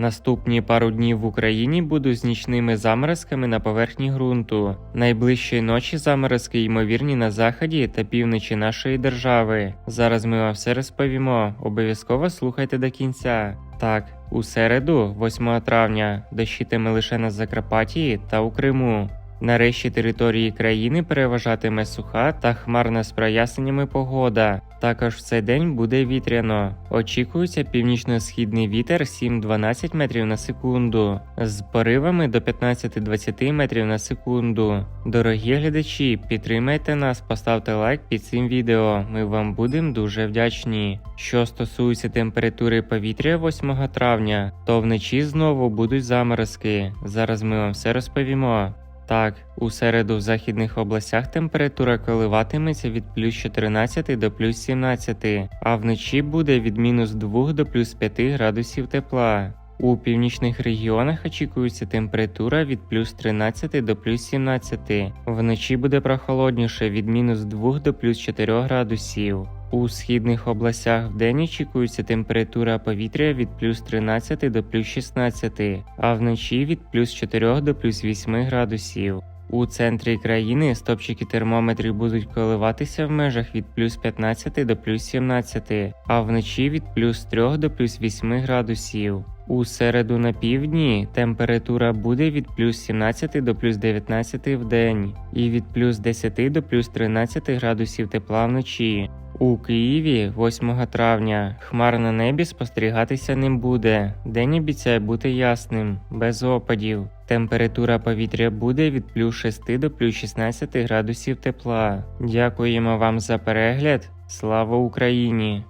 Наступні пару днів в Україні будуть з нічними заморозками на поверхні ґрунту. Найближчої ночі заморозки ймовірні на заході та півночі нашої держави. Зараз ми вам все розповімо. Обов'язково слухайте до кінця. Так, у середу, 8 травня, дощитиме лише на Закарпатті та у Криму. Нарешті території країни переважатиме суха та хмарна з проясненнями погода. Також в цей день буде вітряно. Очікується північно-східний вітер 7-12 метрів на секунду, з поривами до 15-20 метрів на секунду. Дорогі глядачі, підтримайте нас, поставте лайк під цим відео. Ми вам будемо дуже вдячні. Що стосується температури повітря 8 травня, то вночі знову будуть заморозки. Зараз ми вам все розповімо. Так, у середу в західних областях температура коливатиметься від плюс 14 до плюс 17, а вночі буде від мінус 2 до плюс 5 градусів тепла. У північних регіонах очікується температура від плюс 13 до плюс 17. Вночі буде прохолодніше від мінус 2 до плюс 4 градусів. У східних областях вдень очікується температура повітря від плюс 13 до плюс 16, а вночі від плюс 4 до плюс 8 градусів. У центрі країни стопчики термометрів будуть коливатися в межах від плюс 15 до плюс 17, а вночі від плюс 3 до плюс 8 градусів. У середу на півдні температура буде від плюс 17 до плюс 19 в день і від плюс 10 до плюс 13 градусів тепла вночі. У Києві 8 травня хмар на небі спостерігатися не буде. День обіцяє бути ясним, без опадів. Температура повітря буде від плюс 6 до плюс 16 градусів тепла. Дякуємо вам за перегляд. Слава Україні!